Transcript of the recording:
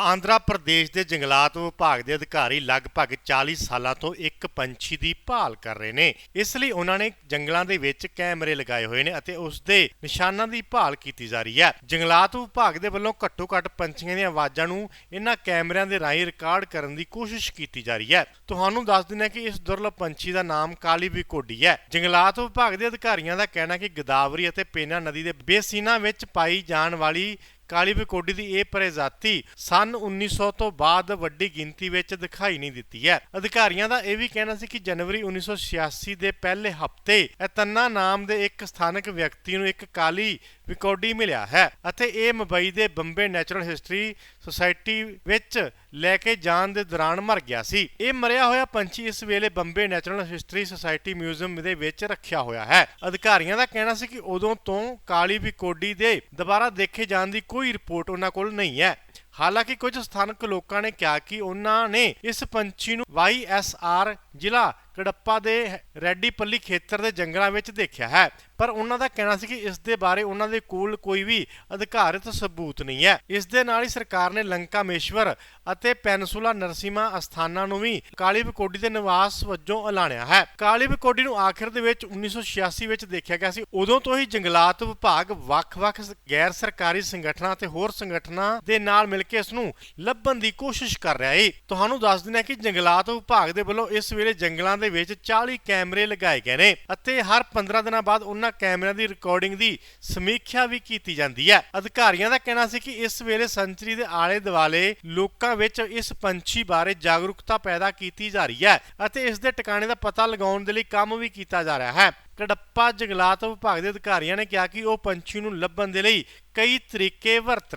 ਆਂਧਰਾ ਪ੍ਰਦੇਸ਼ ਦੇ ਜੰਗਲਾਤ ਵਿਭਾਗ ਦੇ ਅਧਿਕਾਰੀ ਲਗਭਗ 40 ਸਾਲਾਂ ਤੋਂ ਇੱਕ ਪੰਛੀ ਦੀ ਭਾਲ ਕਰ ਰਹੇ ਨੇ। ਇਸ ਲਈ ਉਹਨਾਂ ਨੇ ਜੰਗਲਾਂ ਦੇ ਵਿੱਚ ਕੈਮਰੇ ਲਗਾਏ ਹੋਏ ਨੇ ਅਤੇ ਉਸ ਦੇ ਨਿਸ਼ਾਨਾਂ ਦੀ ਭਾਲ ਕੀਤੀ ਜਾ ਰਹੀ ਹੈ। ਜੰਗਲਾਤ ਵਿਭਾਗ ਦੇ ਵੱਲੋਂ ਘੱਟੋ-ਘੱਟ ਪੰਛੀਆਂ ਦੀਆਂ ਆਵਾਜ਼ਾਂ ਨੂੰ ਇਹਨਾਂ ਕੈਮਰਿਆਂ ਦੇ ਰਾਹੀਂ ਰਿਕਾਰਡ ਕਰਨ ਦੀ ਕੋਸ਼ਿਸ਼ ਕੀਤੀ ਜਾ ਰਹੀ ਹੈ। ਤੁਹਾਨੂੰ ਦੱਸ ਦਿੰਦੇ ਹਾਂ ਕਿ ਇਸ ਦੁਰਲਭ ਪੰਛੀ ਦਾ ਨਾਮ ਕਾਲੀ ਵਿਕੋਡੀ ਹੈ। ਜੰਗਲਾਤ ਵਿਭਾਗ ਦੇ ਅਧਿਕਾਰੀਆਂ ਦਾ ਕਹਿਣਾ ਕਿ ਗਦਾਵਰੀ ਅਤੇ ਪੇਨਾ ਨਦੀ ਦੇ ਬੇਸੀਨਾ ਵਿੱਚ ਪਾਈ ਜਾਣ ਵਾਲੀ ਕਾਲੀ ਵਿਕੋਡੀ ਦੀ ਇਹ ਪ੍ਰਜਾਤੀ ਸਨ 1900 ਤੋਂ ਬਾਅਦ ਵੱਡੀ ਗਿਣਤੀ ਵਿੱਚ ਦਿਖਾਈ ਨਹੀਂ ਦਿੱਤੀ ਹੈ। ਅਧਿਕਾਰੀਆਂ ਦਾ ਇਹ ਵੀ ਕਹਿਣਾ ਸੀ ਕਿ ਜਨਵਰੀ 1986 ਦੇ ਪਹਿਲੇ ਹਫ਼ਤੇ ਐਤਨਾ ਨਾਮ ਦੇ ਇੱਕ ਸਥਾਨਕ ਵਿਅਕਤੀ ਨੂੰ ਇੱਕ ਕਾਲੀ ਵਿਕੋਡੀ ਮਿਲਿਆ ਹੈ ਅਤੇ ਇਹ ਮੁੰਬਈ ਦੇ ਬੰਬੇ ਨੈਚੁਰਲ ਹਿਸਟਰੀ ਸੁਸਾਇਟੀ ਵਿੱਚ ਲੈ ਕੇ ਜਾਣ ਦੇ ਦੌਰਾਨ ਮਰ ਗਿਆ ਸੀ। ਇਹ ਮਰਿਆ ਹੋਇਆ ਪੰਛੀ ਇਸ ਵੇਲੇ Bombay Natural History Society museum ਦੇ ਵਿੱਚ ਰੱਖਿਆ ਹੋਇਆ ਹੈ। ਅਧਿਕਾਰੀਆਂ ਦਾ ਕਹਿਣਾ ਸੀ ਕਿ ਉਦੋਂ ਤੋਂ ਕਾਲੀ ਵਿਕੋਡੀ ਦੇ ਦੁਬਾਰਾ ਦੇਖੇ ਜਾਣ ਦੀ ਕੋਈ ਰਿਪੋਰਟ ਉਹਨਾਂ ਕੋਲ ਨਹੀਂ ਹੈ। ਹਾਲਾਂਕਿ ਕੁਝ ਸਥਾਨਕ ਲੋਕਾਂ ਨੇ ਕਿਹਾ ਕਿ ਉਹਨਾਂ ਨੇ ਇਸ ਪੰਛੀ ਨੂੰ YSR ਜ਼ਿਲ੍ਹਾ ਕੜੱਪਾ ਦੇ ਰੈਡੀਪੱਲੀ ਖੇਤਰ ਦੇ ਜੰਗਲਾਂ ਵਿੱਚ ਦੇਖਿਆ ਹੈ। ਪਰ ਉਹਨਾਂ ਦਾ ਕਹਿਣਾ ਸੀ ਕਿ ਇਸ ਦੇ ਬਾਰੇ ਉਹਨਾਂ ਦੇ ਕੋਲ ਕੋਈ ਵੀ ਅਧਿਕਾਰਤ ਸਬੂਤ ਨਹੀਂ ਹੈ। ਇਸ ਦੇ ਨਾਲ ਹੀ ਸਰਕਾਰ ਨੇ ਲੰਕਾਮੇਸ਼ਵਰ ਅਤੇ ਪੈਨਸੂਲਾ ਨਰਸੀਮਾ ਅਸਥਾਨਾਂ ਨੂੰ ਵੀ ਕਾਲੀ ਵਿਕੋਡੀ ਦੇ ਨਿਵਾਸ ਵਜੋਂ ਐਲਾਨਿਆ ਹੈ। ਕਾਲੀ ਵਿਕੋਡੀ ਨੂੰ ਆਖਿਰ ਦੇ ਵਿੱਚ 1986 ਵਿੱਚ ਦੇਖਿਆ ਗਿਆ ਸੀ। ਉਦੋਂ ਤੋਂ ਹੀ ਜੰਗਲਾਤ ਵਿਭਾਗ ਵੱਖ-ਵੱਖ ਗੈਰ ਸਰਕਾਰੀ ਸੰਗਠਨਾਂ ਅਤੇ ਹੋਰ ਸੰਗਠਨਾਂ ਦੇ ਨਾਲ ਮਿਲ ਕੇ ਇਸ ਨੂੰ ਲੱਭਣ ਦੀ ਕੋਸ਼ਿਸ਼ ਕਰ ਰਿਹਾ ਹੈ ਤੁਹਾਨੂੰ ਦੱਸ ਦਿੰਦੇ ਹਾਂ ਕਿ ਜੰਗਲਾਤ ਵਿਭਾਗ ਦੇ ਵੱਲੋਂ ਇਸ ਵੇਲੇ ਜੰਗਲਾਂ ਦੇ ਵਿੱਚ 40 ਕੈਮਰੇ ਲਗਾਏ ਗਏ ਨੇ ਅਤੇ ਹਰ 15 ਦਿਨਾਂ ਬਾਅਦ ਉਹਨਾਂ ਕੈਮਰਿਆਂ ਦੀ ਰਿਕਾਰਡਿੰਗ ਦੀ ਸਮੀਖਿਆ ਵੀ ਕੀਤੀ ਜਾਂਦੀ ਹੈ। ਅਧਿਕਾਰੀਆਂ ਦਾ ਕਹਿਣਾ ਸੀ ਕਿ ਇਸ ਵੇਲੇ ਸੰਚਰੀ ਦੇ ਆਲੇ ਦੁਆਲੇ ਲੋਕਾਂ ਵਿੱਚ ਇਸ ਪੰਛੀ ਬਾਰੇ ਜਾਗਰੂਕਤਾ ਪੈਦਾ ਕੀਤੀ ਜਾ ਰਹੀ ਹੈ ਅਤੇ ਇਸ ਦੇ ਟਿਕਾਣੇ ਦਾ ਪਤਾ ਲਗਾਉਣ ਦੇ ਲਈ ਕੰਮ ਵੀ ਕੀਤਾ ਜਾ ਰਿਹਾ ਹੈ। ਕੜੱਪਾ ਜੰਗਲਾਤ ਵਿਭਾਗ ਦੇ ਅਧਿਕਾਰੀਆਂ ਨੇ ਕਿਹਾ ਕਿ ਉਹ ਪੰਛੀ ਨੂੰ ਲੱਭਣ ਦੇ ਲਈ ਕਈ ਤਰੀਕੇ ਵਰਤ ਰਹੇ